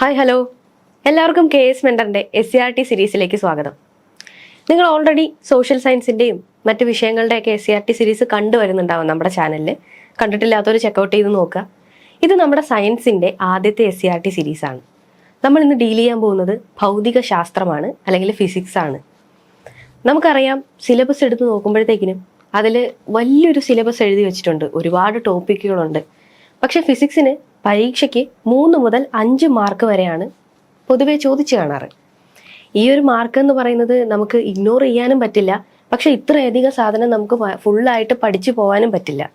Hi hello എല്ലാവർക്കും K S മെന്ററിന്റെ S C R T സീരീസിലേക്ക് സ്വാഗതം. നിങ്ങൾ ഓൾറെഡി സോഷ്യൽ സയൻസിന്റെയും മറ്റ് വിഷയങ്ങളുടെയൊക്കെ S C R T series കണ്ടുവരുന്നുണ്ടാവും നമ്മുടെ ചാനലിൽ കണ്ടിട്ടില്ലാത്തവർ ചെക്കൗട്ട് ചെയ്ത് നോക്കുക. ഇത് നമ്മുടെ സയൻസിന്റെ ആദ്യത്തെ എസ് സി ആർ ടി സീരീസാണ് നമ്മൾ ഇന്ന് ഡീൽ ചെയ്യാൻ പോകുന്നത് ഭൗതിക ശാസ്ത്രമാണ് അല്ലെങ്കിൽ ഫിസിക്സ് ആണ്. നമുക്കറിയാം സിലബസ് എടുത്ത് നോക്കുമ്പോഴത്തേക്കിനും അതിൽ വലിയൊരു സിലബസ് എഴുതി വെച്ചിട്ടുണ്ട്. ഒരുപാട് ടോപ്പിക്കുകളുണ്ട് പക്ഷേ ഫിസിക്സിന് പരീക്ഷയ്ക്ക് മൂന്ന് മുതൽ അഞ്ച് മാർക്ക് വരെയാണ് പൊതുവെ ചോദിച്ചു കാണാറ്. ഈ ഒരു മാർക്ക് എന്ന് പറയുന്നത് നമുക്ക് ഇഗ്നോർ ചെയ്യാനും പറ്റില്ല. പക്ഷെ ഇത്രയധികം സാധനം നമുക്ക് ഫുള്ളായിട്ട് പഠിച്ചു പോകാനും പറ്റില്ല.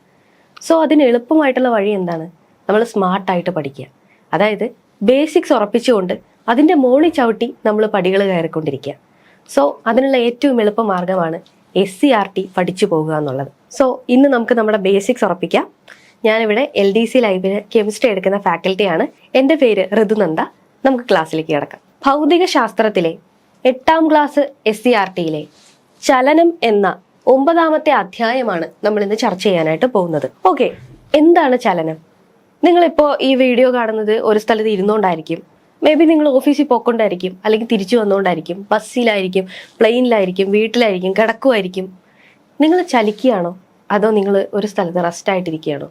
സോ അതിന് എളുപ്പമായിട്ടുള്ള വഴി എന്താണ്? നമ്മൾ സ്മാർട്ടായിട്ട് പഠിക്കുക. അതായത് ബേസിക്സ് ഉറപ്പിച്ചുകൊണ്ട് അതിന്റെ മോളി ചവിട്ടി നമ്മൾ പടികൾ കയറിക്കൊണ്ടിരിക്കുക. സോ അതിനുള്ള ഏറ്റവും എളുപ്പ മാർഗമാണ് എസ് സി ആർ ടി പഠിച്ചു പോകുക എന്നുള്ളത്. സോ ഇന്ന് നമുക്ക് നമ്മുടെ ബേസിക്സ് ഉറപ്പിക്കാം. ഞാനിവിടെ L D C library chemistry എടുക്കുന്ന ഫാക്കൽറ്റിയാണ് എന്റെ പേര് ഋതുനന്ദ. നമുക്ക് ക്ലാസ്സിലേക്ക് കിടക്കാം. ഭൗതിക ശാസ്ത്രത്തിലെ എട്ടാം ക്ലാസ് എസ് സി ആർ ടിയിലെ ചലനം എന്ന ഒമ്പതാമത്തെ അധ്യായമാണ് നമ്മൾ ഇന്ന് ചർച്ച ചെയ്യാനായിട്ട് പോകുന്നത്. ഓക്കെ എന്താണ് ചലനം? നിങ്ങളിപ്പോൾ ഈ വീഡിയോ കാണുന്നത് ഒരു സ്ഥലത്ത് ഇരുന്നുകൊണ്ടായിരിക്കും. മേ ബി നിങ്ങൾ ഓഫീസിൽ പോയിക്കൊണ്ടായിരിക്കും അല്ലെങ്കിൽ തിരിച്ചു വന്നുകൊണ്ടായിരിക്കും ബസ്സിലായിരിക്കും പ്ലെയിനിലായിരിക്കും വീട്ടിലായിരിക്കും കിടക്കുമായിരിക്കും നിങ്ങൾ ചലിക്കുകയാണോ? അതോ നിങ്ങൾ ഒരു സ്ഥലത്ത് റെസ്റ്റ് ആയിട്ടിരിക്കുകയാണോ?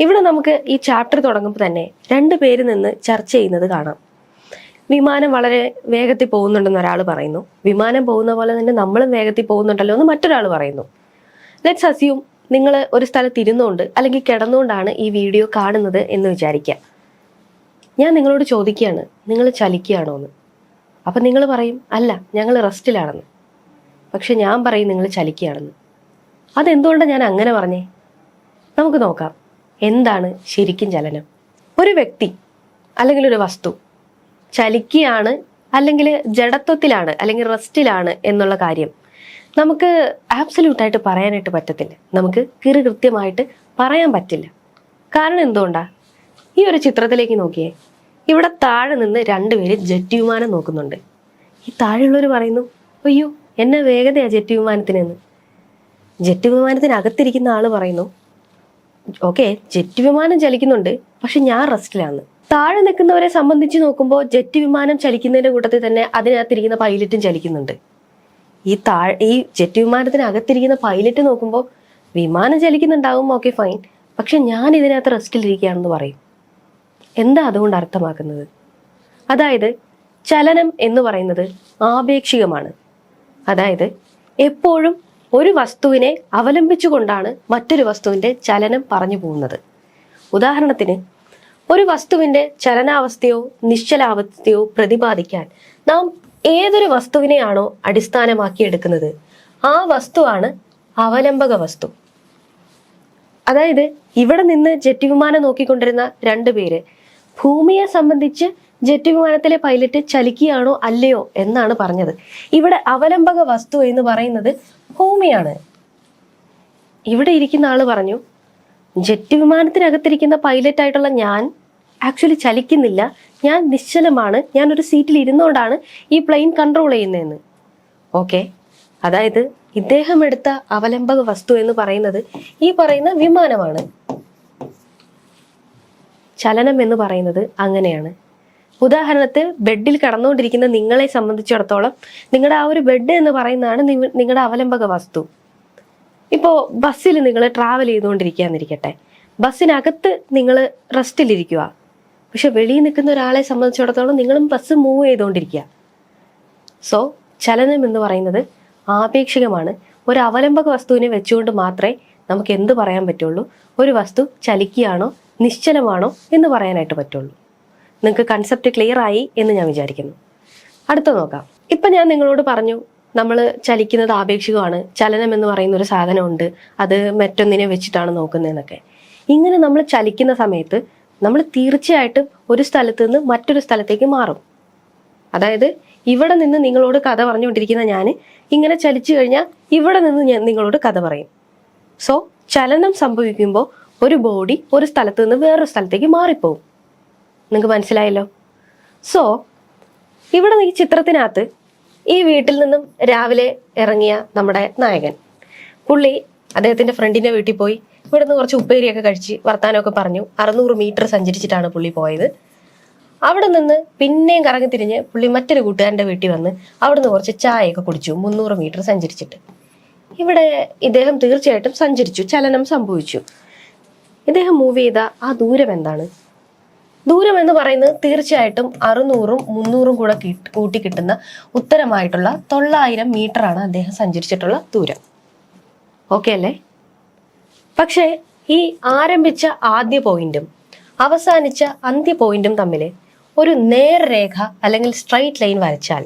ഇവിടെ നമുക്ക് ഈ ചാപ്റ്റർ തുടങ്ങുമ്പോൾ തന്നെ രണ്ട് പേര് നിന്ന് ചർച്ച ചെയ്യുന്നത് കാണാം. വിമാനം വളരെ വേഗത്തിൽ പോകുന്നുണ്ടെന്ന് ഒരാൾ പറയുന്നു. വിമാനം പോകുന്ന പോലെ തന്നെ നമ്മളും വേഗത്തിൽ പോകുന്നുണ്ടല്ലോ എന്ന് മറ്റൊരാൾ പറയുന്നു. ലെറ്റ്സ് അസ്യൂം നിങ്ങൾ ഒരു സ്ഥലത്ത് ഇരുന്നുകൊണ്ട് അല്ലെങ്കിൽ കിടന്നുകൊണ്ടാണ് ഈ വീഡിയോ കാണുന്നത് എന്ന് വിചാരിക്കുക ഞാൻ നിങ്ങളോട് ചോദിക്കുകയാണ് നിങ്ങൾ ചലിക്കുകയാണോ എന്ന്? അപ്പം നിങ്ങൾ പറയും അല്ല ഞങ്ങൾ റെസ്റ്റിലാണെന്ന്. പക്ഷെ ഞാൻ പറയും നിങ്ങൾ ചലിക്കുകയാണെന്ന്. അതെന്തുകൊണ്ടാണ് ഞാൻ അങ്ങനെ പറഞ്ഞേ? നമുക്ക് നോക്കാം. എന്താണ് ശരിക്കും ചലനം? ഒരു വ്യക്തി അല്ലെങ്കിൽ ഒരു വസ്തു ചലിക്കുകയാണ് അല്ലെങ്കിൽ ജഡത്വത്തിലാണ് അല്ലെങ്കിൽ റെസ്റ്റിലാണ് എന്നുള്ള കാര്യം നമുക്ക് ആബ്സല്യൂട്ടായിട്ട് പറയാനായിട്ട് പറ്റത്തില്ല. നമുക്ക് കിറു കൃത്യമായിട്ട് പറയാൻ പറ്റില്ല. കാരണം എന്തുകൊണ്ടാ? ഈ ഒരു ചിത്രത്തിലേക്ക് നോക്കിയേ. ഇവിടെ താഴെ നിന്ന് രണ്ടുപേര് ജെറ്റ് വിമാനം നോക്കുന്നുണ്ട്. ഈ താഴെയുള്ളവർ പറയുന്നു അയ്യോ എന്നെ വേഗതയാ ജെറ്റ് വിമാനത്തിനെന്ന്. ജെറ്റ് വിമാനത്തിനകത്തിരിക്കുന്ന ആൾ പറയുന്നു ഓക്കെ ജെറ്റ് വിമാനം ചലിക്കുന്നുണ്ട് പക്ഷെ ഞാൻ റെസ്റ്റിലാണ്. താഴെ നിൽക്കുന്നവരെ സംബന്ധിച്ച് നോക്കുമ്പോൾ ജെറ്റ് വിമാനം ചലിക്കുന്നതിന്റെ കൂട്ടത്തിൽ തന്നെ അതിനകത്തിരിക്കുന്ന പൈലറ്റും ചലിക്കുന്നുണ്ട്. ഈ താഴെ ഈ ജെറ്റ് വിമാനത്തിനകത്തിരിക്കുന്ന പൈലറ്റ് നോക്കുമ്പോൾ വിമാനം ചലിക്കുന്നുണ്ടാവും ഓക്കെ ഫൈൻ. പക്ഷെ ഞാൻ ഇതിനകത്ത് റെസ്റ്റിലിരിക്കുകയാണെന്ന് പറയും. എന്താ അതുകൊണ്ട് അർത്ഥമാക്കുന്നത്? അതായത് ചലനം എന്ന് പറയുന്നത് ആപേക്ഷികമാണ്. അതായത് എപ്പോഴും ഒരു വസ്തുവിനെ അവലംബിച്ചുകൊണ്ടാണ് മറ്റൊരു വസ്തുവിന്റെ ചലനം പറഞ്ഞു പോകുന്നത്. ഉദാഹരണത്തിന് ഒരു വസ്തുവിന്റെ ചലനാവസ്ഥയോ നിശ്ചലാവസ്ഥയോ പ്രതിപാദിക്കാൻ നാം ഏതൊരു വസ്തുവിനെയാണോ അടിസ്ഥാനമാക്കി എടുക്കുന്നത് ആ വസ്തുവാണ് അവലംബക വസ്തു. അതായത് ഇവിടെ നിന്ന് ജെറ്റ് വിമാനം നോക്കിക്കൊണ്ടിരുന്ന രണ്ടു പേര് ഭൂമിയെ സംബന്ധിച്ച് ജെറ്റ് വിമാനത്തിലെ പൈലറ്റ് ചലിക്കുകയാണോ അല്ലയോ എന്നാണ് പറഞ്ഞത്. ഇവിടെ അവലംബക വസ്തു എന്ന് പറയുന്നത് ഭൂമിയാണ്. ഇവിടെ ഇരിക്കുന്ന ആൾ പറഞ്ഞു ജെറ്റ് വിമാനത്തിനകത്തിരിക്കുന്ന പൈലറ്റ് ആയിട്ടുള്ള ഞാൻ ആക്ച്വലി ചലിക്കുന്നില്ല. ഞാൻ നിശ്ചലമാണ്. ഞാൻ ഒരു സീറ്റിൽ ഇരുന്നുകൊണ്ടാണ് ഈ പ്ലെയിൻ കൺട്രോൾ ചെയ്യുന്നതെന്ന്. ഓക്കെ അതായത് ഇദ്ദേഹം എടുത്ത അവലംബക വസ്തു എന്ന് പറയുന്നത് ഈ പറയുന്ന വിമാനമാണ്. ചലനം എന്ന് പറയുന്നത് അങ്ങനെയാണ്. ഉദാഹരണത്തിൽ ബെഡിൽ കടന്നുകൊണ്ടിരിക്കുന്ന നിങ്ങളെ സംബന്ധിച്ചിടത്തോളം നിങ്ങളുടെ ആ ഒരു ബെഡ് എന്ന് പറയുന്നതാണ് നിങ്ങളുടെ അവലംബക വസ്തു. ഇപ്പോൾ ബസ്സിൽ നിങ്ങൾ ട്രാവൽ ചെയ്തുകൊണ്ടിരിക്കുകയെന്നിരിക്കട്ടെ ബസ്സിനകത്ത് നിങ്ങൾ റെസ്റ്റിലിരിക്കുക. പക്ഷെ വെളിയിൽ നിൽക്കുന്ന ഒരാളെ സംബന്ധിച്ചിടത്തോളം നിങ്ങളും ബസ് മൂവ് ചെയ്തുകൊണ്ടിരിക്കുക. സോ ചലനം എന്ന് പറയുന്നത് ആപേക്ഷികമാണ്. ഒരു അവലംബക വസ്തുവിനെ വെച്ചുകൊണ്ട് മാത്രമേ നമുക്ക് എന്ത് പറയാൻ പറ്റുള്ളൂ? ഒരു വസ്തു ചലിക്കുകയാണോ? നിശ്ചലമാണോ? എന്ന് പറയാനായിട്ട് പറ്റുള്ളൂ. നിങ്ങൾക്ക് കൺസെപ്റ്റ് ക്ലിയർ ആയി എന്ന് ഞാൻ വിചാരിക്കുന്നു. അടുത്ത നോക്കാം. ഇപ്പം ഞാൻ നിങ്ങളോട് പറഞ്ഞു നമ്മൾ ചലിക്കുന്നത് ആപേക്ഷികമാണ് ചലനം എന്ന് പറയുന്ന ഒരു സാധനമുണ്ട് അത് മറ്റൊന്നിനെ വെച്ചിട്ടാണ് നോക്കുന്നതെന്നൊക്കെ. ഇങ്ങനെ നമ്മൾ ചലിക്കുന്ന സമയത്ത് നമ്മൾ തീർച്ചയായിട്ടും ഒരു സ്ഥലത്ത് നിന്ന് മറ്റൊരു സ്ഥലത്തേക്ക് മാറും. അതായത് ഇവിടെ നിന്ന് നിങ്ങളോട് കഥ പറഞ്ഞുകൊണ്ടിരിക്കുന്ന ഞാൻ ഇങ്ങനെ ചലിച്ചു കഴിഞ്ഞാൽ ഇവിടെ നിന്ന് ഞാൻ നിങ്ങളോട് കഥ പറയും. സോ ചലനം സംഭവിക്കുമ്പോൾ ഒരു ബോഡി ഒരു സ്ഥലത്ത് നിന്ന് വേറൊരു സ്ഥലത്തേക്ക് മാറിപ്പോവും. നിങ്ങൾക്ക് മനസ്സിലായല്ലോ? സോ ഇവിടെ ഈ ചിത്രത്തിനകത്ത് ഈ വീട്ടിൽ നിന്നും രാവിലെ ഇറങ്ങിയ നമ്മുടെ നായകൻ. പുള്ളി അദ്ദേഹത്തിന്റെ ഫ്രണ്ടിന്റെ വീട്ടിൽ പോയി. ഇവിടുന്ന് കുറച്ച് ഉപ്പേരിയൊക്കെ കഴിച്ച് വർത്താനമൊക്കെ പറഞ്ഞു. അറുന്നൂറ് മീറ്റർ സഞ്ചരിച്ചിട്ടാണ് പുള്ളി പോയത്. അവിടെ നിന്ന് പിന്നെയും കറങ്ങി തിരിഞ്ഞ് പുള്ളി മറ്റൊരു കൂട്ടുകാരന്റെ വീട്ടിൽ വന്ന് അവിടുന്ന് കുറച്ച് ചായയൊക്കെ കുടിച്ചു. മുന്നൂറ് മീറ്റർ സഞ്ചരിച്ചിട്ട്. ഇവിടെ ഇദ്ദേഹം തീർച്ചയായിട്ടും സഞ്ചരിച്ചു. ചലനം സംഭവിച്ചു. ഇദ്ദേഹം മൂവ് ചെയ്ത ആ ദൂരം എന്താണ്? ദൂരം എന്ന് പറയുന്നത് തീർച്ചയായിട്ടും അറുന്നൂറും മുന്നൂറും കൂടെ കിട്ട്- കൂട്ടി കിട്ടുന്ന ഉത്തരമായിട്ടുള്ള തൊള്ളായിരം ആണ് അദ്ദേഹം സഞ്ചരിച്ചിട്ടുള്ള ദൂരം. ഓക്കെ അല്ലേ? പക്ഷേ ഈ ആരംഭിച്ച ആദ്യ പോയിന്റും അവസാനിച്ച അന്ത്യ പോയിന്റും തമ്മിൽ ഒരു നേർരേഖ അല്ലെങ്കിൽ സ്ട്രൈറ്റ് ലൈൻ വരച്ചാൽ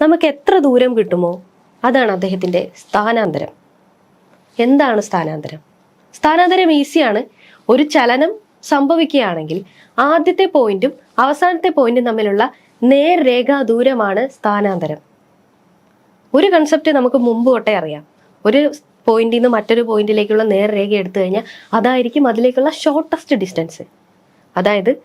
നമുക്ക് എത്ര ദൂരം കിട്ടുമോ? അതാണ് അദ്ദേഹത്തിന്റെ സ്ഥാനാന്തരം. എന്താണ് സ്ഥാനാന്തരം? സ്ഥാനാന്തരം ഈസിയാണ് ഒരു ചലനം സംഭവിക്കുകയാണെങ്കിൽ ആദ്യത്തെ പോയിന്റും അവസാനത്തെ പോയിന്റും തമ്മിലുള്ള നേർരേഖാ ദൂരമാണ് സ്ഥാനാന്തരം. ഒരു കൺസെപ്റ്റ് നമുക്ക് മുമ്പ് തൊട്ടേ അറിയാം. ഒരു പോയിന്റിൽ നിന്ന് മറ്റൊരു പോയിന്റിലേക്കുള്ള നേർരേഖ എടുത്തു കഴിഞ്ഞാൽ അതായിരിക്കും അതിലേക്കുള്ള ഷോർട്ടസ്റ്റ് ഡിസ്റ്റൻസ് അതായത്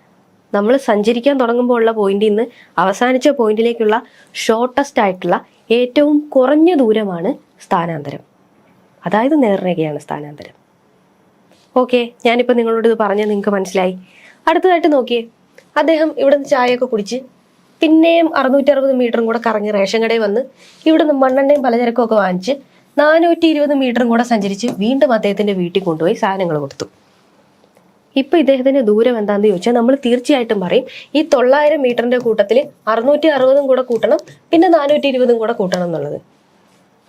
നമ്മൾ സഞ്ചരിക്കാൻ തുടങ്ങുമ്പോൾ ഉള്ള പോയിന്റിൽ നിന്ന് അവസാനിച്ച പോയിന്റിലേക്കുള്ള ഷോർട്ടസ്റ്റ് ആയിട്ടുള്ള ഏറ്റവും കുറഞ്ഞ ദൂരമാണ് സ്ഥാനാന്തരം. അതായത് നേർരേഖയാണ് സ്ഥാനാന്തരം. ഓക്കെ ഞാനിപ്പോൾ നിങ്ങളോട് ഇത് പറഞ്ഞ് നിങ്ങൾക്ക് മനസ്സിലായി. അടുത്തതായിട്ട് നോക്കിയേ. അദ്ദേഹം ഇവിടുന്ന് ചായയൊക്കെ കുടിച്ച് പിന്നെയും അറുന്നൂറ്റി അറുപത് മീറ്ററും കൂടെ കറങ്ങി റേഷൻ കടയിൽ വന്ന് ഇവിടുന്ന് മണ്ണെണ്ണയും പലചരക്കും ഒക്കെ വാങ്ങിച്ച് നാനൂറ്റി ഇരുപത് മീറ്ററും കൂടെ സഞ്ചരിച്ച് വീണ്ടും അദ്ദേഹത്തിന്റെ വീട്ടിൽ കൊണ്ടുപോയി സാധനങ്ങൾ കൊടുത്തു. ഇപ്പൊ ഇദ്ദേഹത്തിന്റെ ദൂരം എന്താണെന്ന് ചോദിച്ചാൽ നമ്മൾ തീർച്ചയായിട്ടും പറയും ഈ തൊള്ളായിരം മീറ്ററിന്റെ കൂട്ടത്തിൽ അറുന്നൂറ്റി അറുപതും കൂടെ കൂട്ടണം പിന്നെ നാനൂറ്റി ഇരുപതും കൂടെ കൂട്ടണം എന്നുള്ളത്.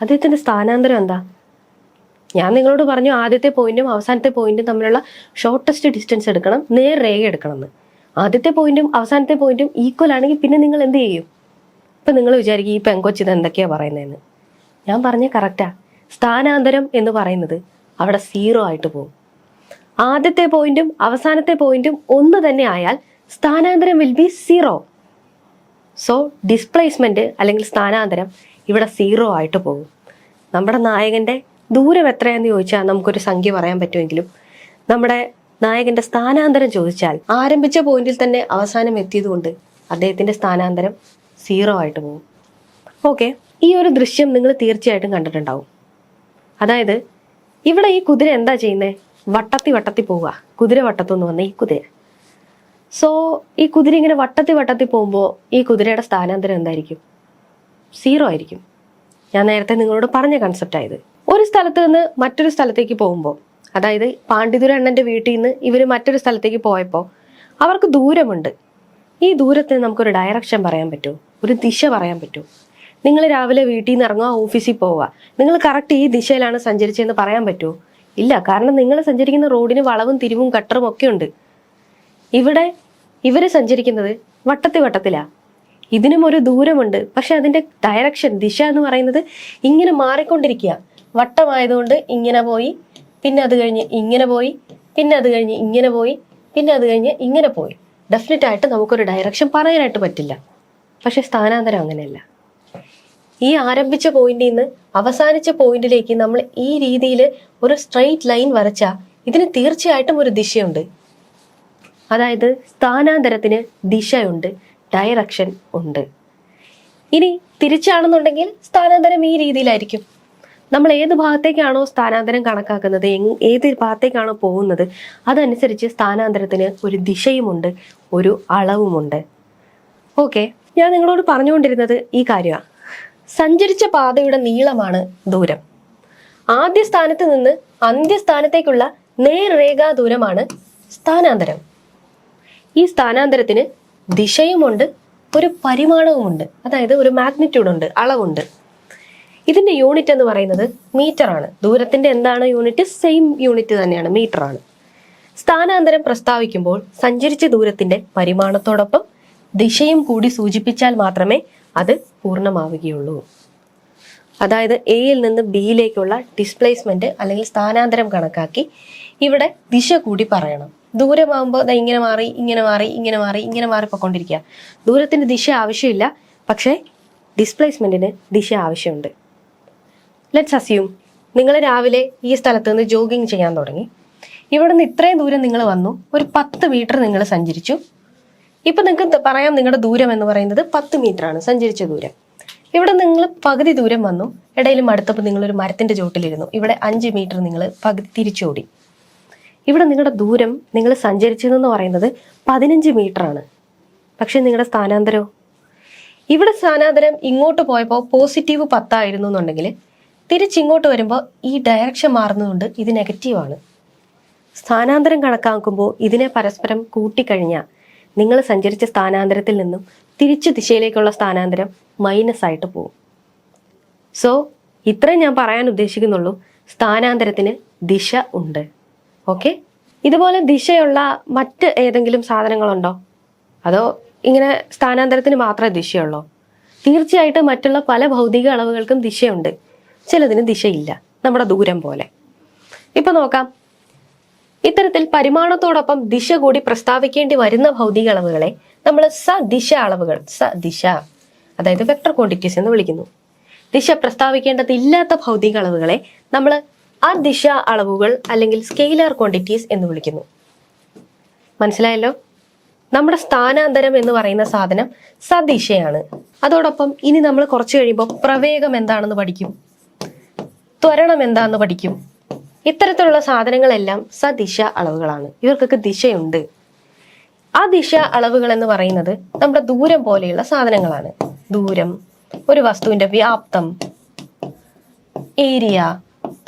അദ്ദേഹത്തിന്റെ സ്ഥാനാന്തരം എന്താ? ഞാൻ നിങ്ങളോട് പറഞ്ഞു ആദ്യത്തെ പോയിന്റും അവസാനത്തെ പോയിന്റും തമ്മിലുള്ള ഷോർട്ടസ്റ്റ് ഡിസ്റ്റൻസ് എടുക്കണം നേർ രേഖ എടുക്കണം എന്ന്. ആദ്യത്തെ പോയിന്റും അവസാനത്തെ പോയിന്റും ഈക്വൽ ആണെങ്കിൽ പിന്നെ നിങ്ങൾ എന്ത് ചെയ്യും? ഇപ്പൊ നിങ്ങൾ വിചാരിക്കും ഈ പെങ്കൊച്ച് ഇത് എന്തൊക്കെയാ പറയുന്നതെന്ന്. ഞാൻ പറഞ്ഞ കറക്റ്റാ സ്ഥാനാന്തരം എന്ന് പറയുന്നത് അവിടെ സീറോ ആയിട്ട് പോകും. ആദ്യത്തെ പോയിന്റും അവസാനത്തെ പോയിന്റും ഒന്ന് തന്നെ ആയാൽ സ്ഥാനാന്തരം will be zero so displacement അല്ലെങ്കിൽ സ്ഥാനാന്തരം ഇവിടെ സീറോ ആയിട്ട് പോകും. നമ്മുടെ നായകന്റെ ദൂരം എത്രയാന്ന് ചോദിച്ചാൽ നമുക്കൊരു സംഖ്യ പറയാൻ പറ്റുമെങ്കിലും നമ്മുടെ നായകന്റെ സ്ഥാനാന്തരം ചോദിച്ചാൽ ആരംഭിച്ച പോയിന്റിൽ തന്നെ അവസാനം എത്തിയതുകൊണ്ട് അദ്ദേഹത്തിന്റെ സ്ഥാനാന്തരം സീറോ ആയിട്ട് പോകും. ഓക്കെ ഈ ഒരു ദൃശ്യം നിങ്ങൾ തീർച്ചയായിട്ടും കണ്ടിട്ടുണ്ടാവും. അതായത് ഇവിടെ ഈ കുതിര എന്താ ചെയ്യുന്നത് വട്ടത്തി വട്ടത്തി പോവുക. കുതിര വട്ടത്തുനിന്ന് വന്ന ഈ കുതിര. സോ ഈ കുതിര ഇങ്ങനെ വട്ടത്തി വട്ടത്തി പോകുമ്പോൾ ഈ കുതിരയുടെ സ്ഥാനാന്തരം എന്തായിരിക്കും? സീറോ ആയിരിക്കും. ഞാൻ നേരത്തെ നിങ്ങളോട് പറഞ്ഞ കൺസെപ്റ്റ് ആയത്. ഒരു സ്ഥലത്ത് നിന്ന് മറ്റൊരു സ്ഥലത്തേക്ക് പോകുമ്പോൾ അതായത് പാണ്ഡിതുര അണ്ണന്റെ വീട്ടിൽ നിന്ന് ഇവർ മറ്റൊരു സ്ഥലത്തേക്ക് പോയപ്പോൾ അവർക്ക് ദൂരമുണ്ട്. ഈ ദൂരത്തിന് നമുക്കൊരു ഡയറക്ഷൻ പറയാൻ പറ്റുമോ ഒരു ദിശ പറയാൻ പറ്റുമോ നിങ്ങൾ രാവിലെ വീട്ടിൽ നിന്ന് ഇറങ്ങുക ഓഫീസിൽ പോവുക. നിങ്ങൾ കറക്റ്റ് ഈ ദിശയിലാണ് സഞ്ചരിച്ചതെന്ന് പറയാൻ പറ്റുമോ ഇല്ല കാരണം നിങ്ങൾ സഞ്ചരിക്കുന്ന റോഡിന് വളവും തിരിവും കട്ടറും ഒക്കെ ഉണ്ട്. ഇവിടെ ഇവർ സഞ്ചരിക്കുന്നത് വട്ടത്തി വട്ടത്തിലാണ് ഇതിനും ഒരു ദൂരമുണ്ട്. പക്ഷെ അതിന്റെ ഡയറക്ഷൻ ദിശ എന്ന് പറയുന്നത് ഇങ്ങനെ മാറിക്കൊണ്ടിരിക്കുക വട്ടമായതുകൊണ്ട് ഇങ്ങനെ പോയി പിന്നെ അത് കഴിഞ്ഞ് ഇങ്ങനെ പോയി പിന്നെ അത് കഴിഞ്ഞ് ഇങ്ങനെ പോയി പിന്നെ അത് കഴിഞ്ഞ് ഇങ്ങനെ പോയി. ഡെഫിനറ്റ് ആയിട്ട് നമുക്കൊരു ഡയറക്ഷൻ പറയാനായിട്ട് പറ്റില്ല. പക്ഷെ സ്ഥാനാന്തരം അങ്ങനെയല്ല. ഈ ആരംഭിച്ച പോയിന്റിൽ നിന്ന് അവസാനിച്ച പോയിന്റിലേക്ക് നമ്മൾ ഈ രീതിയിൽ ഒരു സ്ട്രെയിറ്റ് ലൈൻ വരച്ചാൽ ഇതിന് തീർച്ചയായിട്ടും ഒരു ദിശയുണ്ട്. അതായത് സ്ഥാനാന്തരത്തിന് ദിശയുണ്ട് ഡയറക്ഷൻ ഉണ്ട്. ഇനി തിരിച്ചാണെന്നുണ്ടെങ്കിൽ സ്ഥാനാന്തരം ഈ രീതിയിലായിരിക്കും. നമ്മൾ ഏത് ഭാഗത്തേക്കാണോ സ്ഥാനാന്തരം കണക്കാക്കുന്നത് ഏത് ഭാഗത്തേക്കാണോ പോകുന്നത് അതനുസരിച്ച് സ്ഥാനാന്തരത്തിന് ഒരു ദിശയുമുണ്ട് ഒരു അളവുമുണ്ട്. ഓക്കെ ഞാൻ നിങ്ങളോട് പറഞ്ഞുകൊണ്ടിരുന്നത് ഈ കാര്യമാണ് സഞ്ചരിച്ച പാതയുടെ നീളമാണ് ദൂരം. ആദ്യ സ്ഥാനത്ത് നിന്ന് അന്ത്യസ്ഥാനത്തേക്കുള്ള നേർരേഖാ ദൂരമാണ് സ്ഥാനാന്തരം. ഈ സ്ഥാനാന്തരത്തിന് ദിശയുമുണ്ട് ഒരു പരിമാണവുമുണ്ട് അതായത് ഒരു മാഗ്നിറ്റ്യൂഡ് ഉണ്ട് അളവുണ്ട്. ഇതിന്റെ യൂണിറ്റ് എന്ന് പറയുന്നത് മീറ്റർ ആണ്. ദൂരത്തിന്റെ എന്താണ് യൂണിറ്റ് സെയിം യൂണിറ്റ് തന്നെയാണ് മീറ്റർ ആണ്. സ്ഥാനാന്തരം പ്രസ്താവിക്കുമ്പോൾ സഞ്ചരിച്ച ദൂരത്തിന്റെ പരിമാണത്തോടൊപ്പം ദിശയും കൂടി സൂചിപ്പിച്ചാൽ മാത്രമേ അത് പൂർണമാവുകയുള്ളൂ. അതായത് എയിൽ നിന്ന് ബിയിലേക്കുള്ള ഡിസ്പ്ലേസ്മെന്റ് അല്ലെങ്കിൽ സ്ഥാനാന്തരം കണക്കാക്കി ഇവിടെ ദിശ കൂടി പറയണം. ദൂരമാകുമ്പോൾ ഇങ്ങനെ മാറി ഇങ്ങനെ മാറി ഇങ്ങനെ മാറി ഇങ്ങനെ മാറിപ്പോയിക്കൊണ്ടിരിക്കുക. ദൂരത്തിന്റെ ദിശ ആവശ്യമില്ല പക്ഷേ ഡിസ്പ്ലേസ്മെന്റിന് ദിശ ആവശ്യമുണ്ട്. ലെറ്റ്സ് അസ്യൂം നിങ്ങൾ രാവിലെ ഈ സ്ഥലത്ത് നിന്ന് ജോഗിങ് ചെയ്യാൻ തുടങ്ങി. ഇവിടെ നിന്ന് ഇത്രയും ദൂരം നിങ്ങൾ വന്നു. ഒരു പത്ത് മീറ്റർ നിങ്ങൾ സഞ്ചരിച്ചു. ഇപ്പം നിങ്ങൾക്ക് പറയാം നിങ്ങളുടെ ദൂരം എന്ന് പറയുന്നത് പത്ത് മീറ്റർ ആണ് സഞ്ചരിച്ച ദൂരം. ഇവിടെ നിങ്ങൾ പകുതി ദൂരം വന്നു. ഇടയിൽ നിങ്ങൾ ഒരു മരത്തിന്റെ ചോട്ടിലിരുന്നു ഇവിടെ അഞ്ച് മീറ്റർ നിങ്ങൾ പകുതി തിരിച്ചോടി. ഇവിടെ നിങ്ങളുടെ ദൂരം നിങ്ങൾ സഞ്ചരിച്ചതെന്ന് പറയുന്നത് പതിനഞ്ച് മീറ്റർ ആണ്. പക്ഷെ നിങ്ങളുടെ സ്ഥാനാന്തരമോ ഇവിടെ സ്ഥാനാന്തരം ഇങ്ങോട്ട് പോയപ്പോൾ പോസിറ്റീവ് പത്തായിരുന്നു എന്നുണ്ടെങ്കിൽ തിരിച്ചിങ്ങോട്ട് വരുമ്പോൾ ഈ ഡയറക്ഷൻ മാറുന്നതുകൊണ്ട് ഇത് നെഗറ്റീവാണ് സ്ഥാനാന്തരം കണക്കാക്കുമ്പോൾ ഇതിനെ പരസ്പരം കൂട്ടിക്കഴിഞ്ഞാൽ നിങ്ങൾ സഞ്ചരിച്ച സ്ഥാനാന്തരത്തിൽ നിന്നും തിരിച്ചു ദിശയിലേക്കുള്ള സ്ഥാനാന്തരം മൈനസ് ആയിട്ട് പോകും. സോ ഇത്രയും ഞാൻ പറയാൻ ഉദ്ദേശിക്കുന്നുള്ളൂ. സ്ഥാനാന്തരത്തിന് ദിശ ഉണ്ട്. ഓക്കെ ഇതുപോലെ ദിശയുള്ള മറ്റ് ഏതെങ്കിലും സാധനങ്ങളുണ്ടോ? അതോ ഇങ്ങനെ സ്ഥാനാന്തരത്തിന് മാത്രമേ ദിശയുള്ളൂ? തീർച്ചയായിട്ടും മറ്റുള്ള പല ഭൗതിക അളവുകൾക്കും ദിശയുണ്ട്. ചിലതിന് ദിശയില്ല. നമ്മുടെ ദൂരം പോലെ. ഇപ്പൊ നോക്കാം. ഇത്തരത്തിൽ പരിമാണത്തോടൊപ്പം ദിശ കൂടി പ്രസ്താവിക്കേണ്ടി വരുന്ന ഭൗതിക അളവുകളെ നമ്മൾ സദിശ അളവുകൾ സദിശ അതായത് വെക്ടർ ക്വാണ്ടിറ്റീസ് എന്ന് വിളിക്കുന്നു. ദിശ പ്രസ്താവിക്കേണ്ടതില്ലാത്ത ഭൗതിക അളവുകളെ നമ്മൾ അദിശ അളവുകൾ അല്ലെങ്കിൽ സ്കെയിലർ ക്വാണ്ടിറ്റീസ് എന്ന് വിളിക്കുന്നു. മനസ്സിലായല്ലോ? നമ്മുടെ സ്ഥാനാന്തരം എന്ന് പറയുന്ന സാധനം സദിശയാണ്. അതോടൊപ്പം ഇനി നമ്മൾ കുറച്ച് കഴിയുമ്പോൾ പ്രവേഗം എന്താണെന്ന് പഠിക്കും. ത്വരണം എന്താന്ന് പഠിക്കും. ഇത്തരത്തിലുള്ള സാധനങ്ങളെല്ലാം സദിശ അളവുകളാണ്. ഇവർക്കൊക്കെ ദിശയുണ്ട്. ആ ദിശ അളവുകൾ എന്ന് പറയുന്നത് നമ്മുടെ ദൂരം പോലെയുള്ള സാധനങ്ങളാണ്. ദൂരം ഒരു വസ്തുവിന്റെ വ്യാപ്തം ഏരിയ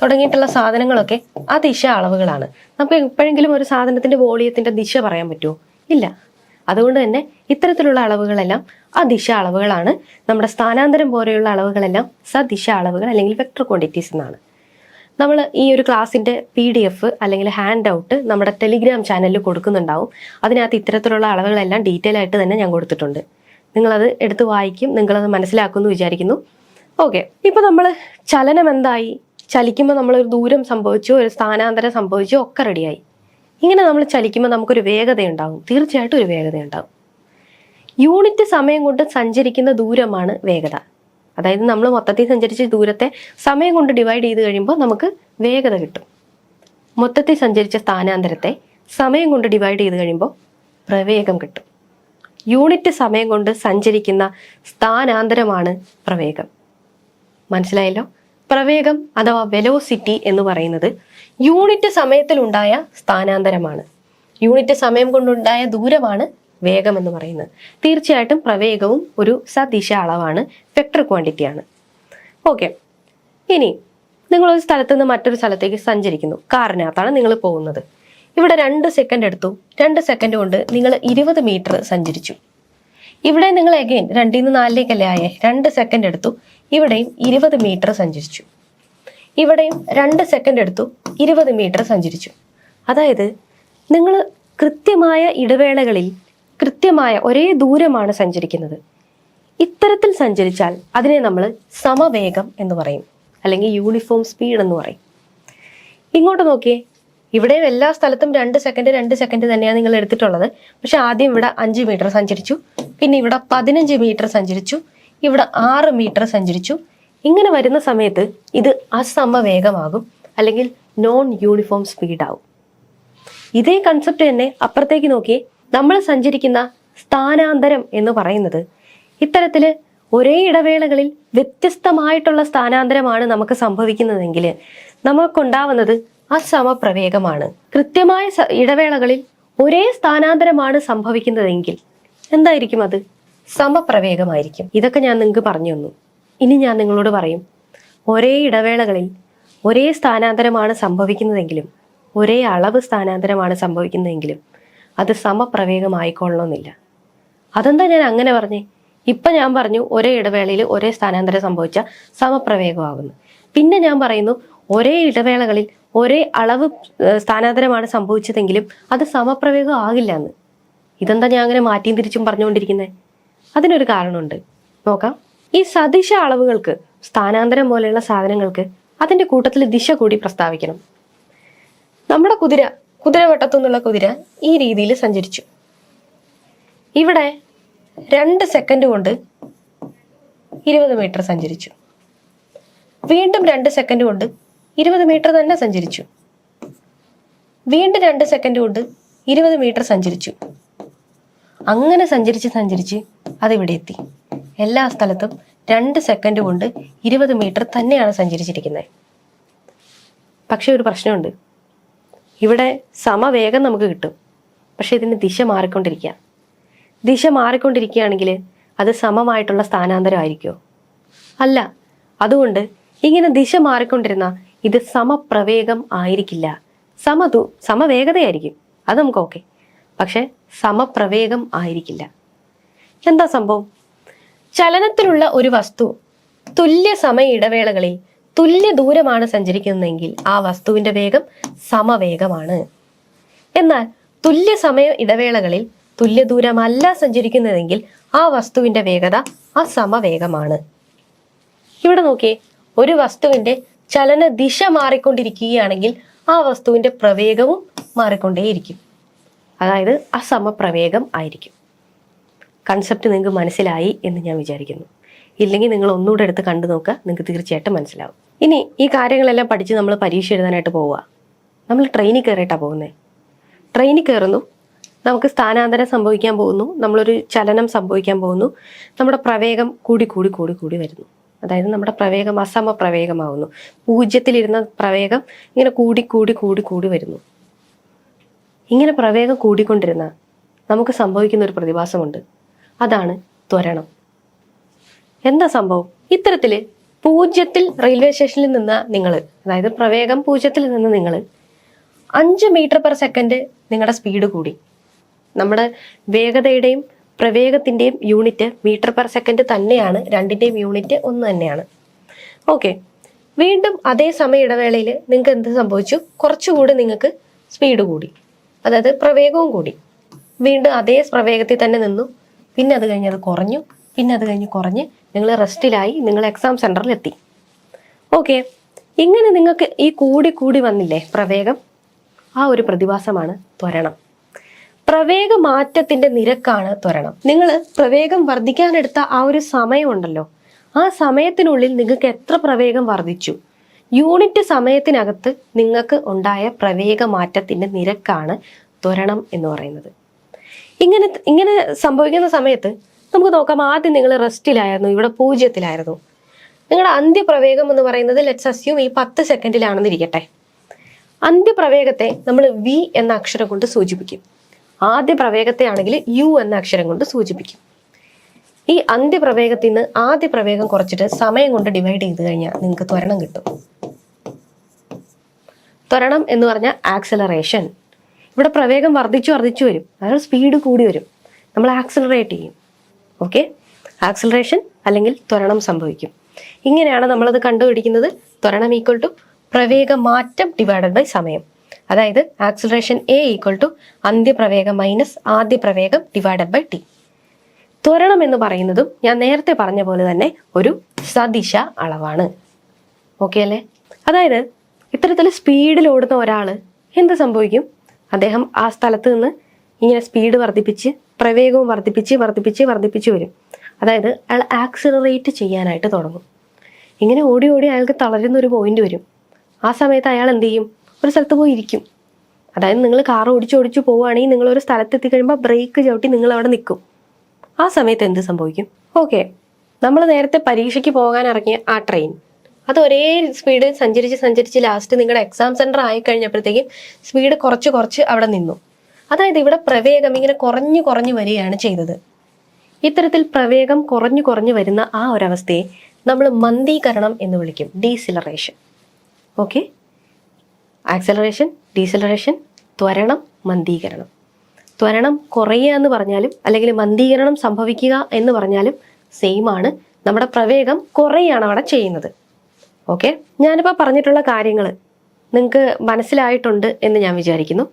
തുടങ്ങിയിട്ടുള്ള സാധനങ്ങളൊക്കെ ആ ദിശ അളവുകളാണ്. നമുക്ക് എപ്പോഴെങ്കിലും ഒരു സാധനത്തിന്റെ വോളിയത്തിന്റെ ദിശ പറയാൻ പറ്റുമോ? ഇല്ല. അതുകൊണ്ട് തന്നെ ഇത്തരത്തിലുള്ള അളവുകളെല്ലാം ആ ദിശ അളവുകളാണ്. നമ്മുടെ സ്ഥാനാന്തരം പോലെയുള്ള അളവുകളെല്ലാം സദിശ അളവുകൾ അല്ലെങ്കിൽ വെക്ടർ ക്വാണ്ടിറ്റീസ് എന്നാണ്. നമ്മൾ ഈ ഒരു ക്ലാസ്സിന്റെ പി ഡി എഫ് അല്ലെങ്കിൽ ഹാൻഡ് ഔട്ട് നമ്മുടെ ടെലിഗ്രാം ചാനലിൽ കൊടുക്കുന്നുണ്ടാവും. അതിനകത്ത് ഇത്തരത്തിലുള്ള അളവുകളെല്ലാം ഡീറ്റെയിൽ ആയിട്ട് തന്നെ ഞാൻ കൊടുത്തിട്ടുണ്ട്. നിങ്ങളത് എടുത്ത് വായിക്കും നിങ്ങളത് മനസ്സിലാക്കുമെന്ന് വിചാരിക്കുന്നു. ഓക്കെ ഇപ്പം നമ്മൾ ചലനം എന്തായി? ചലിക്കുമ്പോൾ നമ്മളൊരു ദൂരം സംഭവിച്ചു ഒരു സ്ഥാനാന്തരം സംഭവിച്ചു ഒക്കെ റെഡിയായി ഇങ്ങനെ നമ്മൾ ചലിക്കുമ്പോൾ നമുക്കൊരു വേഗതയുണ്ടാകും. തീർച്ചയായിട്ടും ഒരു വേഗതയുണ്ടാകും. യൂണിറ്റ് സമയം കൊണ്ട് സഞ്ചരിക്കുന്ന ദൂരമാണ് വേഗത. അതായത് നമ്മൾ മൊത്തത്തിൽ സഞ്ചരിച്ച ദൂരത്തെ സമയം കൊണ്ട് ഡിവൈഡ് ചെയ്ത് കഴിയുമ്പോൾ നമുക്ക് വേഗത കിട്ടും. മൊത്തത്തിൽ സഞ്ചരിച്ച സ്ഥാനാന്തരത്തെ സമയം കൊണ്ട് ഡിവൈഡ് ചെയ്ത് കഴിയുമ്പോൾ പ്രവേഗം കിട്ടും. യൂണിറ്റ് സമയം കൊണ്ട് സഞ്ചരിക്കുന്ന സ്ഥാനാന്തരമാണ് പ്രവേഗം. മനസ്സിലായല്ലോ? പ്രവേഗം അഥവാ വെലോസിറ്റി എന്ന് പറയുന്നത് യൂണിറ്റ് സമയത്തിലുണ്ടായ സ്ഥാനാന്തരമാണ്. യൂണിറ്റ് സമയം കൊണ്ടുണ്ടായ ദൂരമാണ് വേഗം എന്ന് പറയുന്നത്. തീർച്ചയായിട്ടും പ്രവേഗവും ഒരു സദിശ അളവാണ് വെക്ടർ ക്വാണ്ടിറ്റിയാണ് ഓക്കെ ഇനി നിങ്ങൾ ഒരു സ്ഥലത്ത് നിന്ന് മറ്റൊരു സ്ഥലത്തേക്ക് സഞ്ചരിക്കുന്നു. കാറിനകത്താണ് നിങ്ങൾ പോകുന്നത്. ഇവിടെ രണ്ട് സെക്കൻഡ് എടുത്തു. രണ്ട് സെക്കൻഡ് കൊണ്ട് നിങ്ങൾ ഇരുപത് മീറ്റർ സഞ്ചരിച്ചു. ഇവിടെ നിങ്ങൾ എഗെയിൻ രണ്ടിൽ നിന്ന് നാലിലേക്കല്ലേ ആയേ? രണ്ട് സെക്കൻഡ് എടുത്തു. ഇവിടെയും ഇരുപത് മീറ്റർ സഞ്ചരിച്ചു. ഇവിടെയും രണ്ട് സെക്കൻഡ് എടുത്തു ഇരുപത് മീറ്റർ സഞ്ചരിച്ചു. അതായത് നിങ്ങൾ കൃത്യമായ ഇടവേളകളിൽ കൃത്യമായ ഒരേ ദൂരമാണ് സഞ്ചരിക്കുന്നത്. ഇത്തരത്തിൽ സഞ്ചരിച്ചാൽ അതിനെ നമ്മൾ സമവേഗം എന്ന് പറയും. അല്ലെങ്കിൽ യൂണിഫോം സ്പീഡ് എന്ന് പറയും. ഇങ്ങോട്ട് നോക്കിയേ. ഇവിടെ എല്ലാ സ്ഥലത്തും രണ്ട് സെക്കൻഡ് രണ്ട് സെക്കൻഡ് തന്നെയാണ് നിങ്ങൾ എടുത്തിട്ടുള്ളത്. പക്ഷെ ആദ്യം ഇവിടെ അഞ്ച് മീറ്റർ സഞ്ചരിച്ചു. പിന്നെ ഇവിടെ പതിനഞ്ച് മീറ്റർ സഞ്ചരിച്ചു. ഇവിടെ ആറ് മീറ്റർ സഞ്ചരിച്ചു. ഇങ്ങനെ വരുന്ന സമയത്ത് ഇത് അസമവേഗമാകും അല്ലെങ്കിൽ നോൺ യൂണിഫോം സ്പീഡ് ആവും. ഇതേ കൺസെപ്റ്റ് തന്നെ അപ്പുറത്തേക്ക് നോക്കി നമ്മൾ സഞ്ചരിക്കുന്ന സ്ഥാനാന്തരം എന്ന് പറയുന്നത് ഇത്തരത്തിൽ ഒരേ ഇടവേളകളിൽ വ്യത്യസ്തമായിട്ടുള്ള സ്ഥാനാന്തരമാണ് നമുക്ക് സംഭവിക്കുന്നതെങ്കിൽ നമുക്കുണ്ടാവുന്നത് അസമപ്രവേഗമാണ്. കൃത്യമായ ഇടവേളകളിൽ ഒരേ സ്ഥാനാന്തരമാണ് സംഭവിക്കുന്നതെങ്കിൽ എന്തായിരിക്കും അത്? സമപ്രവേഗമായിരിക്കും. ഇതൊക്കെ ഞാൻ നിങ്ങൾക്ക് പറഞ്ഞു തന്നു. ഇനി ഞാൻ നിങ്ങളോട് പറയും ഒരേ ഇടവേളകളിൽ ഒരേ സ്ഥാനാന്തരമാണ് സംഭവിക്കുന്നതെങ്കിലും ഒരേ അളവ് സ്ഥാനാന്തരമാണ് സംഭവിക്കുന്നതെങ്കിലും അത് സമപ്രവേഗമായിക്കൊള്ളണമെന്നില്ല. അതെന്താ ഞാൻ അങ്ങനെ പറഞ്ഞേ? ഇപ്പൊ ഞാൻ പറഞ്ഞു ഒരേ ഇടവേളയിൽ ഒരേ സ്ഥാനാന്തരം സംഭവിച്ച സമപ്രവേഗമാകുന്നു. പിന്നെ ഞാൻ പറയുന്നു ഒരേ ഇടവേളകളിൽ ഒരേ അളവ് സ്ഥാനാന്തരമാണ് സംഭവിച്ചതെങ്കിലും അത് സമപ്രവേഗം ആകില്ല എന്ന് ഇതെന്താ ഞാൻ അങ്ങനെ മാറ്റിയും തിരിച്ചും പറഞ്ഞുകൊണ്ടിരിക്കുന്നത് അതിനൊരു കാരണമുണ്ട്. നോക്കാം. ഈ സദിശ അളവുകൾക്ക് സ്ഥാനാന്തരം പോലെയുള്ള സാധനങ്ങൾക്ക് അതിന്റെ കൂട്ടത്തിൽ ദിശ കൂടി പ്രസ്താവിക്കണം. നമ്മുടെ കുതിര കുതിരവട്ടത്തു നിന്നുള്ള കുതിര ഈ രീതിയിൽ സഞ്ചരിച്ചു. ഇവിടെ രണ്ട് സെക്കൻഡ് കൊണ്ട് ഇരുപത് മീറ്റർ സഞ്ചരിച്ചു. വീണ്ടും രണ്ട് സെക്കൻഡ് കൊണ്ട് ഇരുപത് മീറ്റർ തന്നെ സഞ്ചരിച്ചു. വീണ്ടും രണ്ട് സെക്കൻഡ് കൊണ്ട് ഇരുപത് മീറ്റർ സഞ്ചരിച്ചു. അങ്ങനെ സഞ്ചരിച്ച് സഞ്ചരിച്ച് അതിവിടെ എത്തി. എല്ലാ സ്ഥലത്തും രണ്ട് സെക്കൻഡ് കൊണ്ട് ഇരുപത് മീറ്റർ തന്നെയാണ് സഞ്ചരിച്ചിരിക്കുന്നത്. പക്ഷേ ഒരു പ്രശ്നമുണ്ട്. ഇവിടെ സമവേഗം നമുക്ക് കിട്ടും. പക്ഷേ ഇതിന് ദിശ മാറിക്കൊണ്ടിരിക്കുക. ദിശ മാറിക്കൊണ്ടിരിക്കുകയാണെങ്കിൽ അത് സമമായിട്ടുള്ള സ്ഥാനാന്തരമായിരിക്കുമോ? അല്ല. അതുകൊണ്ട് ഇങ്ങനെ ദിശ മാറിക്കൊണ്ടിരുന്ന ഇത് സമപ്രവേഗം ആയിരിക്കില്ല. സമതു സമവേഗതയായിരിക്കും. അത് നമുക്ക് ഓക്കെ പക്ഷെ സമപ്രവേഗം ആയിരിക്കില്ല. എന്താ സംഭവം? ചലനത്തിലുള്ള ഒരു വസ്തു തുല്യ സമയ ഇടവേളകളിൽ തുല്യ ദൂരമാണ് സഞ്ചരിക്കുന്നതെങ്കിൽ ആ വസ്തുവിന്റെ വേഗം സമവേഗമാണ്. എന്നാൽ തുല്യ സമയ ഇടവേളകളിൽ തുല്യ ദൂരമല്ല സഞ്ചരിക്കുന്നതെങ്കിൽ ആ വസ്തുവിന്റെ വേഗത അസമവേഗമാണ്. ഇവിടെ നോക്കിയേ ഒരു വസ്തുവിന്റെ ചലന ദിശ മാറിക്കൊണ്ടിരിക്കുകയാണെങ്കിൽ ആ വസ്തുവിന്റെ പ്രവേഗവും മാറിക്കൊണ്ടേയിരിക്കും. അതായത് അസമപ്രവേഗം ആയിരിക്കും. കൺസെപ്റ്റ് നിങ്ങൾക്ക് മനസ്സിലായി എന്ന് ഞാൻ വിചാരിക്കുന്നു. ഇല്ലെങ്കിൽ നിങ്ങൾ ഒന്നുകൂടെ എടുത്ത് കണ്ടു നോക്കുക നിങ്ങൾക്ക് തീർച്ചയായിട്ടും മനസ്സിലാവും. ഇനി ഈ കാര്യങ്ങളെല്ലാം പഠിച്ച് നമ്മൾ പരീക്ഷ എഴുതാനായിട്ട് പോവുക. നമ്മൾ ട്രെയിനിൽ കയറിയിട്ടാണ് പോകുന്നത് ട്രെയിനിൽ കയറുന്നു. നമുക്ക് സ്ഥാനാന്തരം സംഭവിക്കാൻ പോകുന്നു. നമ്മളൊരു ചലനം സംഭവിക്കാൻ പോകുന്നു. നമ്മുടെ പ്രവേഗം കൂടി കൂടി കൂടി കൂടി വരുന്നു. അതായത് നമ്മുടെ പ്രവേഗം അസമ പ്രവേഗമാവുന്നു പൂജ്യത്തിലിരുന്ന പ്രവേഗം ഇങ്ങനെ കൂടി കൂടി കൂടി കൂടി വരുന്നു. ഇങ്ങനെ പ്രവേഗം കൂടിക്കൊണ്ടിരുന്ന നമുക്ക് സംഭവിക്കുന്ന ഒരു പ്രതിഭാസമുണ്ട്. അതാണ് ത്വരണം. എന്താ സംഭവം? ഇത്തരത്തിൽ പൂജ്യത്തിൽ റെയിൽവേ സ്റ്റേഷനിൽ നിന്ന് നിങ്ങൾ അതായത് പ്രവേഗം പൂജ്യത്തിൽ നിന്ന് നിങ്ങൾ അഞ്ച് മീറ്റർ പെർ സെക്കൻഡ് നിങ്ങളുടെ സ്പീഡ് കൂടി. നമ്മുടെ വേഗതയുടെയും പ്രവേഗത്തിന്റെയും യൂണിറ്റ് മീറ്റർ പെർ സെക്കൻഡ് തന്നെയാണ് രണ്ടിന്റെയും യൂണിറ്റ് ഒന്ന് തന്നെയാണ്. ഓക്കെ വീണ്ടും അതേ സമയ ഇടവേളയിൽ നിങ്ങൾക്ക് എന്ത് സംഭവിച്ചു? കുറച്ചുകൂടി നിങ്ങൾക്ക് സ്പീഡ് കൂടി. അതായത് പ്രവേഗവും കൂടി. വീണ്ടും അതേ പ്രവേഗത്തിൽ തന്നെ നിന്നു. പിന്നെ അത് കഴിഞ്ഞ് അത് കുറഞ്ഞു പിന്നെ അത് കഴിഞ്ഞ് കുറഞ്ഞ് നിങ്ങൾ റെസ്റ്റിലായി നിങ്ങൾ എക്സാം സെന്ററിൽ എത്തി ഓക്കെ ഇങ്ങനെ നിങ്ങൾക്ക് ഈ കൂടി കൂടി വന്നില്ലേ പ്രവേഗം? ആ ഒരു പ്രതിഭാസമാണ് ത്വരണം. പ്രവേഗ മാറ്റത്തിന്റെ നിരക്കാണ് ത്വരണം. നിങ്ങൾ പ്രവേഗം വർദ്ധിക്കാനെടുത്ത ആ ഒരു സമയമുണ്ടല്ലോ. ആ സമയത്തിനുള്ളിൽ നിങ്ങൾക്ക് എത്ര പ്രവേഗം വർദ്ധിച്ചു? യൂണിറ്റ് സമയത്തിനകത്ത് നിങ്ങൾക്ക് ഉണ്ടായ പ്രവേഗ മാറ്റത്തിന്റെ നിരക്കാണ് ത്വരണം എന്ന് പറയുന്നത്. ഇങ്ങനെ ഇങ്ങനെ സംഭവിക്കുന്ന സമയത്ത് നമുക്ക് നോക്കാം ആദ്യം നിങ്ങൾ റെസ്റ്റിലായിരുന്നു ഇവിടെ പൂജ്യത്തിലായിരുന്നു. നിങ്ങളുടെ അന്ത്യപ്രവേഗം എന്ന് പറയുന്നത് ലെറ്റ്സ് അസ്യൂം ഈ പത്ത് സെക്കൻഡിലാണെന്നിരിക്കട്ടെ. അന്ത്യപ്രവേഗത്തെ നമ്മൾ വി എന്ന അക്ഷരം കൊണ്ട് സൂചിപ്പിക്കും. ആദ്യ പ്രവേഗത്തെ ആണെങ്കിൽ യു എന്ന അക്ഷരം കൊണ്ട് സൂചിപ്പിക്കും. ഈ അന്ത്യപ്രവേഗത്തിൽ നിന്ന് ആദ്യ പ്രവേഗം കുറച്ചിട്ട് സമയം കൊണ്ട് ഡിവൈഡ് ചെയ്ത് കഴിഞ്ഞാൽ നിങ്ങൾക്ക് ത്വരണം കിട്ടും. ത്വരണം എന്ന് പറഞ്ഞാൽ ആക്സലറേഷൻ ഇവിടെ പ്രവേഗം വർദ്ധിച്ചു വർദ്ധിച്ചു വരും. അതായത് സ്പീഡ് കൂടി വരും. നമ്മൾ ആക്സിലറേറ്റ് ചെയ്യും. ഓക്കെ ആക്സിലറേഷൻ അല്ലെങ്കിൽ ത്വരണം സംഭവിക്കും. ഇങ്ങനെയാണ് നമ്മളത് കണ്ടുപിടിക്കുന്നത്. ത്വരണം ഈക്വൽ ടു പ്രവേഗ മാറ്റം ഡിവൈഡഡ് ബൈ സമയം. അതായത് ആക്സിലറേഷൻ എ ഈക്വൽ ടു അന്ത്യപ്രവേഗം മൈനസ് ആദ്യ പ്രവേഗം ഡിവൈഡഡ് ബൈ ടി ത്വരണം എന്ന് പറയുന്നതും ഞാൻ നേരത്തെ പറഞ്ഞ പോലെ തന്നെ ഒരു സദിശ അളവാണ്. ഓക്കെ അല്ലേ? അതായത് ഇത്തരത്തിൽ സ്പീഡിൽ ഓടുന്ന ഒരാൾ എന്ത് സംഭവിക്കും? അദ്ദേഹം ആ സ്ഥലത്ത് നിന്ന് ഇങ്ങനെ സ്പീഡ് വർദ്ധിപ്പിച്ച് പ്രവേഗവും വർദ്ധിപ്പിച്ച് വർദ്ധിപ്പിച്ച് വർദ്ധിപ്പിച്ച് വരും. അതായത് അയാൾ ആക്സിലറേറ്റ് ചെയ്യാനായിട്ട് തുടങ്ങും. ഇങ്ങനെ ഓടി ഓടി അയാൾക്ക് തളരുന്ന ഒരു പോയിന്റ് വരും. ആ സമയത്ത് അയാൾ എന്ത് ചെയ്യും? ഒരു സ്ഥലത്ത് പോയി ഇരിക്കും. അതായത് നിങ്ങൾ കാർ ഓടിച്ച് ഓടിച്ച് പോവുകയാണെങ്കിൽ നിങ്ങൾ ഒരു സ്ഥലത്ത് എത്തിക്കഴിയുമ്പോൾ ബ്രേക്ക് ചവിട്ടി നിങ്ങൾ അവിടെ നിൽക്കും. ആ സമയത്ത് എന്ത് സംഭവിക്കും? ഓക്കെ നമ്മൾ നേരത്തെ പരീക്ഷയ്ക്ക് പോകാൻ ഇറങ്ങിയ ആ ട്രെയിൻ അത് ഒരേ സ്പീഡ് സഞ്ചരിച്ച് സഞ്ചരിച്ച് ലാസ്റ്റ് നിങ്ങളുടെ എക്സാം സെന്റർ ആയി കഴിഞ്ഞപ്പോഴത്തേക്കും സ്പീഡ് കുറച്ച് കുറച്ച് അവിടെ നിന്നു. അതായത് ഇവിടെ പ്രവേഗം ഇങ്ങനെ കുറഞ്ഞു കുറഞ്ഞു വരികയാണ് ചെയ്തത്. ഇത്തരത്തിൽ പ്രവേഗം കുറഞ്ഞു കുറഞ്ഞു വരുന്ന ആ ഒരവസ്ഥയെ നമ്മൾ മന്ദീകരണം എന്ന് വിളിക്കും ഡീസിലറേഷൻ ഓക്കെ ആക്സലറേഷൻ ഡീസിലറേഷൻ ത്വരണം മന്ദീകരണം. ത്വരണം കുറയുക എന്ന് പറഞ്ഞാലും അല്ലെങ്കിൽ മന്ദീകരണം സംഭവിക്കുക എന്ന് പറഞ്ഞാലും സെയിം ആണ്. നമ്മുടെ പ്രവേഗം കുറയാണ് അവിടെ ചെയ്യുന്നത്. ഓക്കെ? ഞാനിപ്പോൾ പറഞ്ഞിട്ടുള്ള കാര്യങ്ങൾ നിങ്ങൾക്ക് മനസ്സിലായിട്ടുണ്ട് എന്ന് ഞാൻ വിചാരിക്കുന്നു.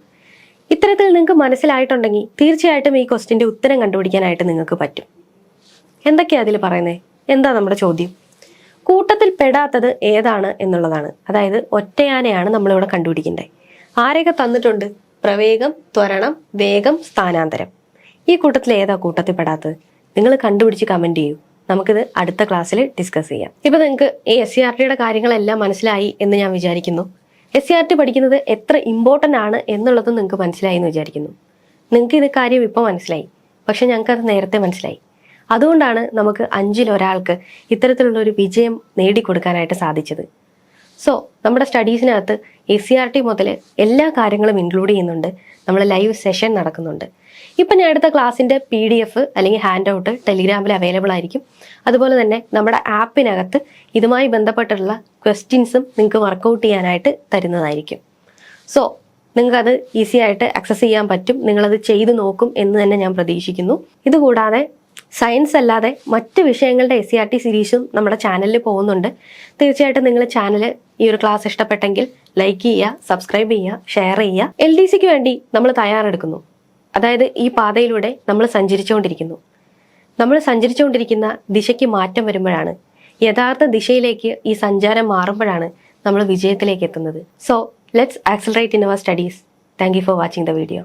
ഇത്തരത്തിൽ നിങ്ങൾക്ക് മനസ്സിലായിട്ടുണ്ടെങ്കിൽ തീർച്ചയായിട്ടും ഈ ക്വസ്റ്റിന്റെ ഉത്തരം കണ്ടുപിടിക്കാനായിട്ട് നിങ്ങൾക്ക് പറ്റും. എന്തൊക്കെയാണ് അതിൽ പറയുന്നത് എന്താ നമ്മുടെ ചോദ്യം? കൂട്ടത്തിൽ പെടാത്തത് ഏതാണ് എന്നുള്ളതാണ്. അതായത് ഒറ്റയാനയാണ് നമ്മളിവിടെ കണ്ടുപിടിക്കേണ്ടത് ആരെയൊക്കെ തന്നിട്ടുണ്ട്? പ്രവേഗം ത്വരണം വേഗം സ്ഥാനാന്തരം. ഈ കൂട്ടത്തിൽ ഏതാ കൂട്ടത്തിൽ പെടാത്തത്? നിങ്ങൾ കണ്ടുപിടിച്ച് കമന്റ് ചെയ്യൂ. നമുക്കിത് അടുത്ത ക്ലാസ്സിൽ ഡിസ്കസ് ചെയ്യാം. ഇപ്പൊ നിങ്ങൾക്ക് ഈ എസ് സി ആർ ടിയുടെ കാര്യങ്ങളെല്ലാം മനസ്സിലായി എന്ന് ഞാൻ വിചാരിക്കുന്നു. എസ് സി ആർ ടി പഠിക്കുന്നത് എത്ര ഇമ്പോർട്ടന്റ് ആണ് എന്നുള്ളതും നിങ്ങൾക്ക് മനസ്സിലായി എന്ന് വിചാരിക്കുന്നു. നിങ്ങൾക്ക് ഇത് കാര്യം ഇപ്പോൾ മനസ്സിലായി. പക്ഷെ ഞങ്ങൾക്ക് അത് നേരത്തെ മനസ്സിലായി. അതുകൊണ്ടാണ് നമുക്ക് അഞ്ചിൽ ഒരാൾക്ക് ഇത്തരത്തിലുള്ള ഒരു വിജയം നേടിക്കൊടുക്കാനായിട്ട് സാധിച്ചത്. സോ നമ്മുടെ സ്റ്റഡീസിനകത്ത് എസ് സി ആർ ടി മുതൽ എല്ലാ കാര്യങ്ങളും ഇൻക്ലൂഡ് ചെയ്യുന്നുണ്ട്. നമ്മൾ ലൈവ് സെഷൻ നടക്കുന്നുണ്ട്. ഇപ്പം ഞാൻ എടുത്ത ക്ലാസ്സിന്റെ പി ഡി എഫ് അല്ലെങ്കിൽ ഹാൻഡ് ഔട്ട് ടെലിഗ്രാമിൽ അവൈലബിൾ ആയിരിക്കും. അതുപോലെ തന്നെ നമ്മുടെ ആപ്പിനകത്ത് ഇതുമായി ബന്ധപ്പെട്ടുള്ള ക്വസ്റ്റ്യൻസും നിങ്ങൾക്ക് വർക്കൗട്ട് ചെയ്യാനായിട്ട് തരുന്നതായിരിക്കും. സോ നിങ്ങൾക്കത് ഈസി ആയിട്ട് ആക്സസ് ചെയ്യാൻ പറ്റും. നിങ്ങളത് ചെയ്തു നോക്കും എന്ന് തന്നെ ഞാൻ പ്രതീക്ഷിക്കുന്നു. ഇതുകൂടാതെ സയൻസ് അല്ലാതെ മറ്റ് വിഷയങ്ങളുടെ എസ് സി ആർ ടി സീരീസും നമ്മുടെ ചാനലിൽ പോകുന്നുണ്ട്. തീർച്ചയായിട്ടും നിങ്ങൾ ചാനൽ ഈ ഒരു ക്ലാസ് ഇഷ്ടപ്പെട്ടെങ്കിൽ ലൈക്ക് ചെയ്യുക സബ്സ്ക്രൈബ് ചെയ്യുക ഷെയർ ചെയ്യുക. എൽ ഡി സിക്ക് വേണ്ടി നമ്മൾ തയ്യാറെടുക്കുന്നു. അതായത് ഈ പാതയിലൂടെ നമ്മൾ സഞ്ചരിച്ചുകൊണ്ടിരിക്കുന്നു. നമ്മൾ സഞ്ചരിച്ചുകൊണ്ടിരിക്കുന്ന ദിശയ്ക്ക് മാറ്റം വരുമ്പോഴാണ് യഥാർത്ഥ ദിശയിലേക്ക് ഈ സഞ്ചാരം മാറുമ്പോഴാണ് നമ്മൾ വിജയത്തിലേക്ക് എത്തുന്നത്. So let's accelerate in our studies thank you for watching the video